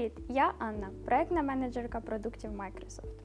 Привіт, я Анна, проектна менеджерка продуктів Microsoft.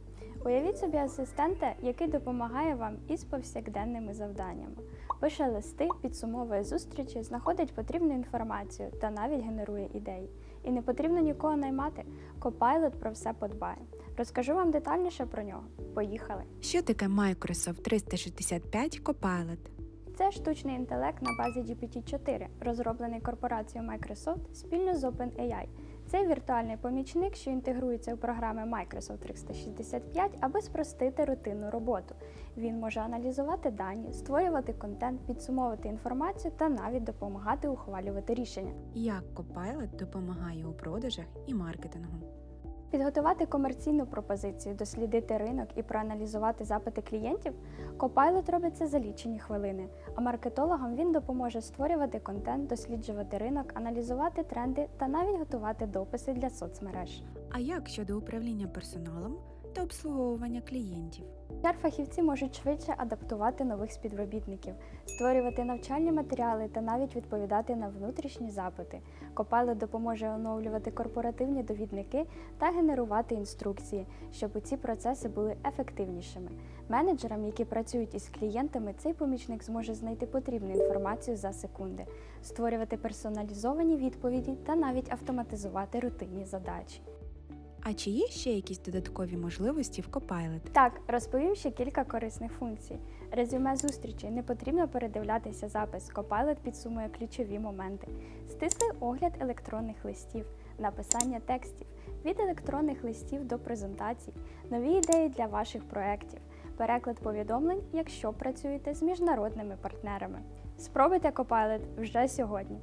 Уявіть собі асистента, який допомагає вам із повсякденними завданнями. Пише листи, підсумовує зустрічі, знаходить потрібну інформацію та навіть генерує ідеї. І не потрібно нікого наймати. Copilot про все подбає. Розкажу вам детальніше про нього. Поїхали! Що таке Microsoft 365 Copilot? Це штучний інтелект на базі GPT-4, розроблений корпорацією Microsoft спільно з OpenAI. Цей віртуальний помічник, що інтегрується у програми Microsoft 365, аби спростити рутинну роботу. Він може аналізувати дані, створювати контент, підсумовувати інформацію та навіть допомагати ухвалювати рішення. Як Copilot допомагає у продажах і маркетингу? Підготувати комерційну пропозицію, дослідити ринок і проаналізувати запити клієнтів. Copilot робить це за лічені хвилини, а маркетологам він допоможе створювати контент, досліджувати ринок, аналізувати тренди та навіть готувати дописи для соцмереж. А як щодо управління персоналом та обслуговування клієнтів? Фахівці можуть швидше адаптувати нових співробітників, створювати навчальні матеріали та навіть відповідати на внутрішні запити. Copilot допоможе оновлювати корпоративні довідники та генерувати інструкції, щоб ці процеси були ефективнішими. Менеджерам, які працюють із клієнтами, цей помічник зможе знайти потрібну інформацію за секунди, створювати персоналізовані відповіді та навіть автоматизувати рутинні задачі. А чи є ще якісь додаткові можливості в Copilot? Так, розповім ще кілька корисних функцій. Резюме зустрічі не потрібно передивлятися запис. Copilot підсумує ключові моменти. Стислий огляд електронних листів, написання текстів, від електронних листів до презентацій, нові ідеї для ваших проєктів, переклад повідомлень, якщо працюєте з міжнародними партнерами. Спробуйте Copilot вже сьогодні.